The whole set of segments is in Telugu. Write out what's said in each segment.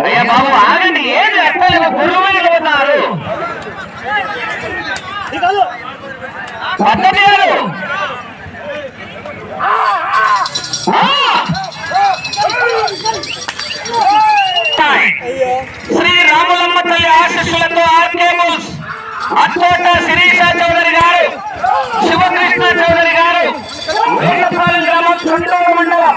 అయ్యా బాబు ఆగండి. గురువులు ఉన్నారు పద్ధతి శ్రీ రాములమ్మ తల్లి ఆశీస్సులతో ఆర్కేబుల్స్ అత్తోట శ్రీ చౌదరి గారు శివకృష్ణ చౌదరి గారు వేటపాలెం గ్రామం చుండూరు మండలం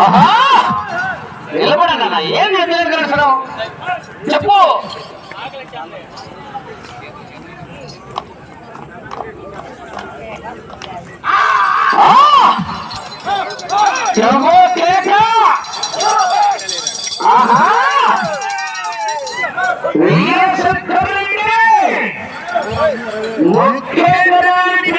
ఆహా! నిలబడన్నా ఏం నిర్ణయించడం చెప్పు ఆ! చెవు ఆహా! 我看到你，的！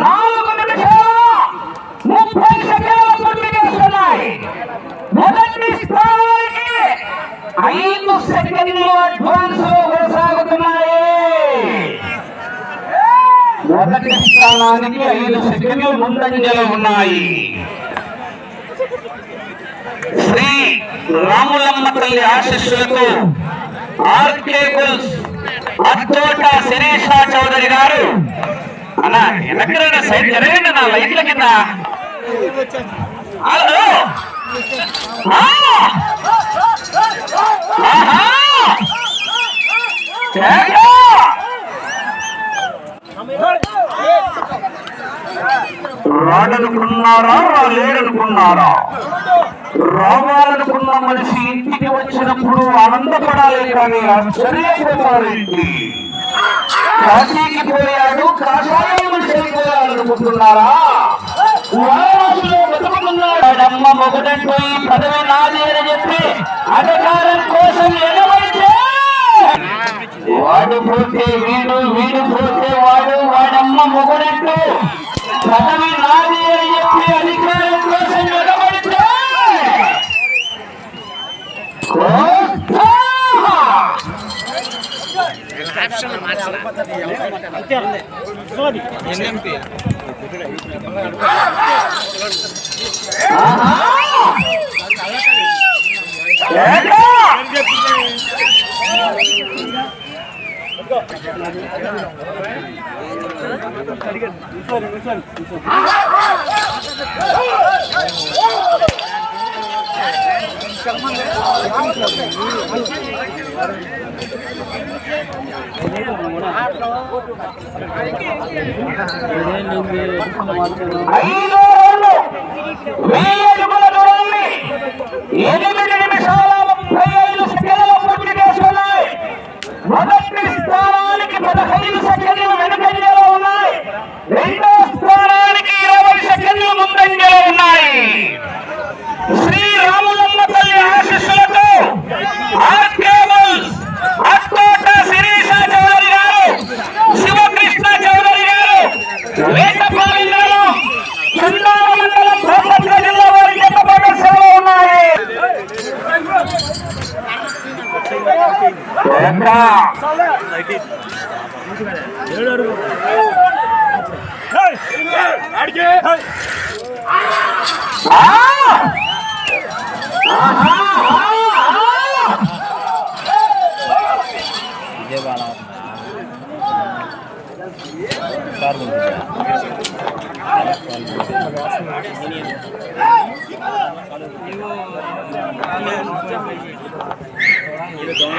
నాలుగు నిమిషాల ముప్పై సెకండ్ల మొదటి స్థానానికి ఐదు సెకండ్లు అడ్వాన్స్లో కొనసాగుతున్నాయి మొదటి స్థానానికి ఐదు సెకండ్లు ముందంజలో ఉన్నాయి. శ్రీ రాములమ్మ తల్లి ఆశీస్సులతో ఆర్కే బుల్స్ అత్తోట శిరీష చౌదరి గారు అన్నా వెనకరైనా సైడ్ జరగండి నా లైట్ల కింద హలో! ఆహా! రావాలనుకున్నారా రాడనుకున్నారా రావాలనుకున్న మనిషి ఇంటికి వచ్చినప్పుడు ఆనందపడాలి కానీ ఆశ్చర్యపోతారేంటి? కాశీకి పోయాడు కాషాయం చేయాలనుకుంటున్నారా వాడమ్మ మొగడంటూ ఈ పదవి నాది అని చెప్పి అధికారం కోసం ఎగబడితే వాడు పోతే వీడు వీడు పోతే వాడు వాడమ్మ మొగడంటూ పదవి నాది అని చెప్పి అధికారం కోసం ఎగబడితే కోస్తా! ఎనిమిది నిమిషాల ముప్పై ఐదు సెకండ్ల పూర్తి చేసుకున్నాయి మొదటి ఎక్కడ? ఇది దొంగ